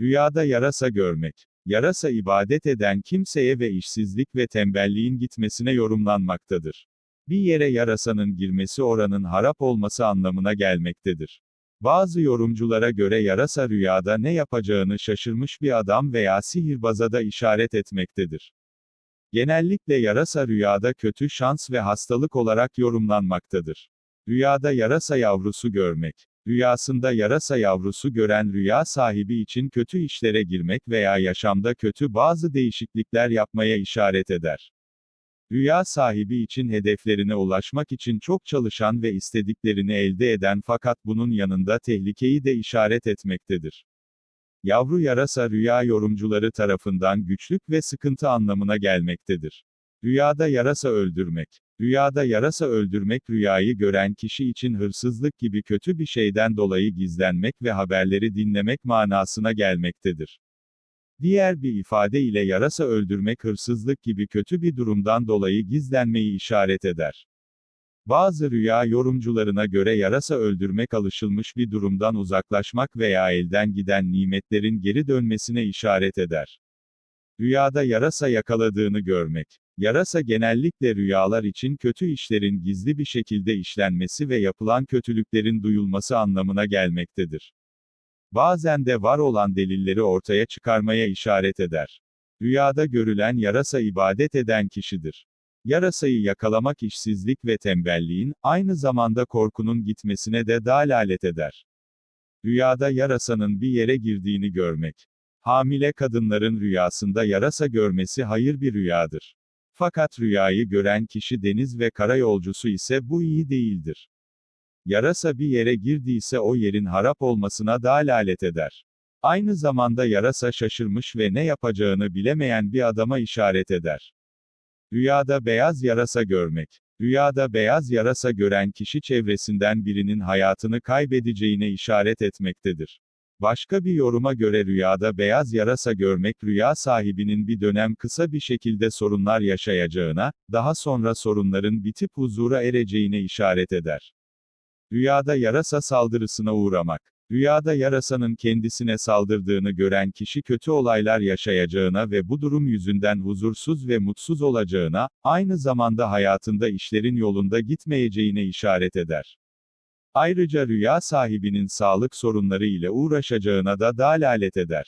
Rüyada yarasa görmek. Yarasa ibadet eden kimseye ve işsizlik ve tembelliğin gitmesine yorumlanmaktadır. Bir yere yarasanın girmesi oranın harap olması anlamına gelmektedir. Bazı yorumculara göre yarasa rüyada ne yapacağını şaşırmış bir adam veya sihirbaza da işaret etmektedir. Genellikle yarasa rüyada kötü şans ve hastalık olarak yorumlanmaktadır. Rüyada yarasa yavrusu görmek. Rüyasında yarasa yavrusu gören rüya sahibi için kötü işlere girmek veya yaşamda kötü bazı değişiklikler yapmaya işaret eder. Rüya sahibi için hedeflerine ulaşmak için çok çalışan ve istediklerini elde eden fakat bunun yanında tehlikeyi de işaret etmektedir. Yavru yarasa rüya yorumcuları tarafından güçlük ve sıkıntı anlamına gelmektedir. Rüyada yarasa öldürmek. Rüyada yarasa öldürmek rüyayı gören kişi için hırsızlık gibi kötü bir şeyden dolayı gizlenmek ve haberleri dinlemek manasına gelmektedir. Diğer bir ifade ile yarasa öldürmek hırsızlık gibi kötü bir durumdan dolayı gizlenmeyi işaret eder. Bazı rüya yorumcularına göre yarasa öldürmek alışılmış bir durumdan uzaklaşmak veya elden giden nimetlerin geri dönmesine işaret eder. Rüyada yarasa yakaladığını görmek. Yarasa genellikle rüyalar için kötü işlerin gizli bir şekilde işlenmesi ve yapılan kötülüklerin duyulması anlamına gelmektedir. Bazen de var olan delilleri ortaya çıkarmaya işaret eder. Rüyada görülen yarasa ibadet eden kişidir. Yarasayı yakalamak işsizlik ve tembelliğin, aynı zamanda korkunun gitmesine de dalalet eder. Rüyada yarasanın bir yere girdiğini görmek. Hamile kadınların rüyasında yarasa görmesi hayır bir rüyadır. Fakat rüyayı gören kişi deniz ve karayolcusu ise bu iyi değildir. Yarasa bir yere girdiyse o yerin harap olmasına dalalet eder. Aynı zamanda yarasa şaşırmış ve ne yapacağını bilemeyen bir adama işaret eder. Rüyada beyaz yarasa görmek. Rüyada beyaz yarasa gören kişi çevresinden birinin hayatını kaybedeceğine işaret etmektedir. Başka bir yoruma göre rüyada beyaz yarasa görmek rüya sahibinin bir dönem kısa bir şekilde sorunlar yaşayacağına, daha sonra sorunların bitip huzura ereceğine işaret eder. Rüyada yarasa saldırısına uğramak. Rüyada yarasanın kendisine saldırdığını gören kişi kötü olaylar yaşayacağına ve bu durum yüzünden huzursuz ve mutsuz olacağına, aynı zamanda hayatında işlerin yolunda gitmeyeceğine işaret eder. Ayrıca rüya sahibinin sağlık sorunları ile uğraşacağına da dalalet eder.